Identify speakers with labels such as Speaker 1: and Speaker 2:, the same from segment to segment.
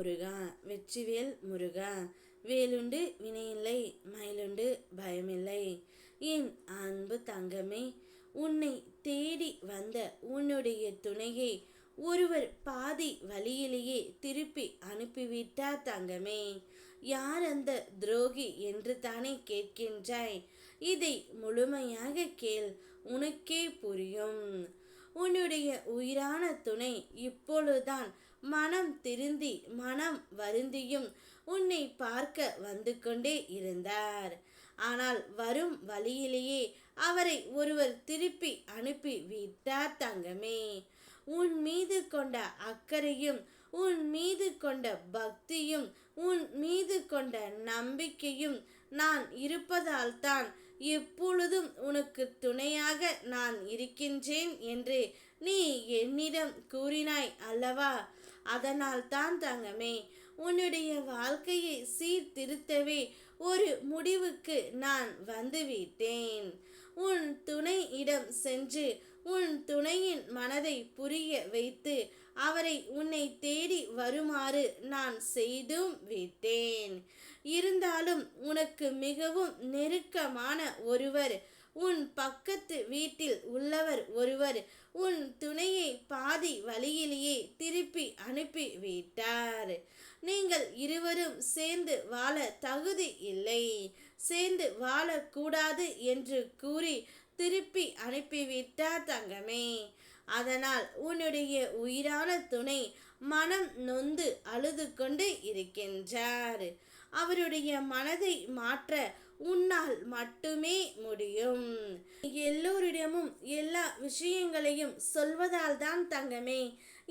Speaker 1: முருகா வெற்றிவேல் முருகா வேலுண்டு வினையில்லை மயிலுண்டு பயமில்லை. என் அன்பு தங்கமே உன்னை தேடி வந்த உன்னுடைய துணையை ஒருவர் பாதி வழியிலேயே திருப்பி அனுப்பிவிட்டார் தங்கமே? யார் அந்த துரோகி என்று தானே கேட்கின்றாய்? இதை முழுமையாக கேள் உனக்கே புரியும். உன்னுடைய உயிரான துணை. இப்பொழுதுதான் மனம் திருந்தி மனம் வருந்தியும் உன்னை பார்க்க வந்து கொண்டே இருந்தார். ஆனால் வரும் வழியிலேயே அவரை ஒருவர் திருப்பி அனுப்பி விட்டார் தங்கமே. உன் மீது கொண்ட அக்கறையும் உன் மீது கொண்ட பக்தியும் உன் மீது கொண்ட நம்பிக்கையும் நான் இருப்பதால் தான் எப்பொழுதும் உனக்கு துணையாக நான் இருக்கின்றேன் என்று நீ என்னிடம் கூறினாய் அல்லவா? அதனால் தான் தங்கமே உன்னுடைய வாழ்க்கையை சீர்திருத்தவே ஒரு முடிவுக்கு நான் வந்துவிட்டேன். உன் துணையிடம் சென்று உன் துணையின் மனதை புரிய வைத்து அவரை உன்னை தேடி வருமாறு நான் செய்தும் விட்டேன். இருந்தாலும் உனக்கு மிகவும் நெருக்கமான ஒருவர் உன் பக்கத்து வீட்டில் உள்ளவர் ஒருவர் உன் துணையை பாதி வழியிலேயே திருப்பி அனுப்பி விட்டார். நீங்கள் இருவரும் சேர்ந்து வாழ தகுதி இல்லை. சேர்ந்து வாழக்கூடாது என்று கூறி திருப்பி அனுப்பிவிட்டார் தங்கமே. அதனால் உன்னுடைய உயிரான துணை மனம் நொந்து அழுது கொண்டு இருக்கின்றார். அவருடைய மனதை மாற்ற உன்னால் மட்டுமே முடியும். எல்லோரிடமும் எல்லா விஷயங்களையும் சொல்வதால் தான் தங்கமே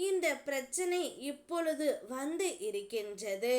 Speaker 1: இந்த பிரச்சனை இப்பொழுது வந்து இருக்கின்றது.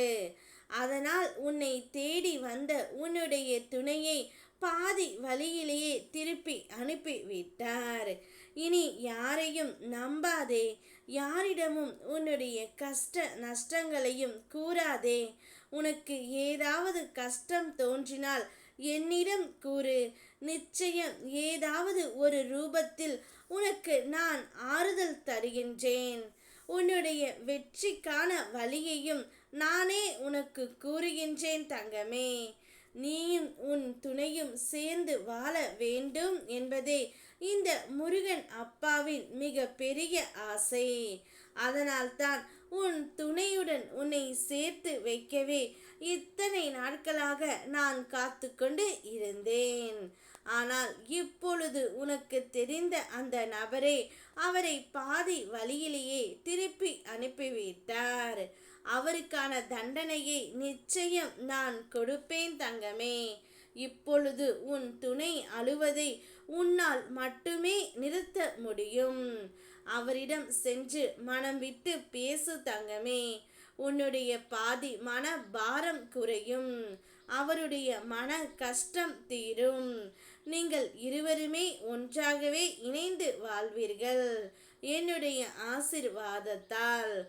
Speaker 1: அதனால் உன்னை தேடி வந்த உன்னுடைய துணையை பாதி வழியிலேயே திருப்பி அனுப்பி விட்டார். இனி யாரையும் நம்பாதே. யாரிடமும் உன்னுடைய கஷ்ட நஷ்டங்களையும் கூறாதே. உனக்கு ஏதாவது கஷ்டம் தோன்றினால் என்னிடம் கூறு. நிச்சயம் ஏதாவது ஒரு ரூபத்தில் உனக்கு நான் ஆறுதல் தருகின்றேன். உன்னுடைய வெற்றிக்கான வழியையும் நானே உனக்கு கூறுகின்றேன் தங்கமே. நீயும் உன் துணையும் சேர்ந்து வாழ வேண்டும் என்பதே இந்த முருகன் அப்பாவின் மிக பெரிய ஆசை. அதனால்தான் உன் துணையுடன் உன்னை சேர்த்து வைக்கவே இத்தனை நாட்களாக நான் காத்து கொண்டு இருந்தேன். ஆனால் இப்பொழுது உனக்கு தெரிந்த அந்த நபரே அவரை பாதி வழியிலேயே திருப்பி அனுப்பிவிட்டார். அவருக்கான தண்டனையை நிச்சயம் நான் கொடுப்பேன் தங்கமே. இப்பொழுது உன் துணை அழுவதை உன்னால் மட்டுமே நிறுத்த முடியும். அவரிடம் சென்று மனம் விட்டு பேசு தங்கமே. உன்னுடைய பாதி மன பாரம் குறையும். அவருடைய மன கஷ்டம் தீரும். நீங்கள் இருவருமே ஒன்றாகவே இணைந்து வாழ்வீர்கள். என்னுடைய ஆசிர்வாதத்தால்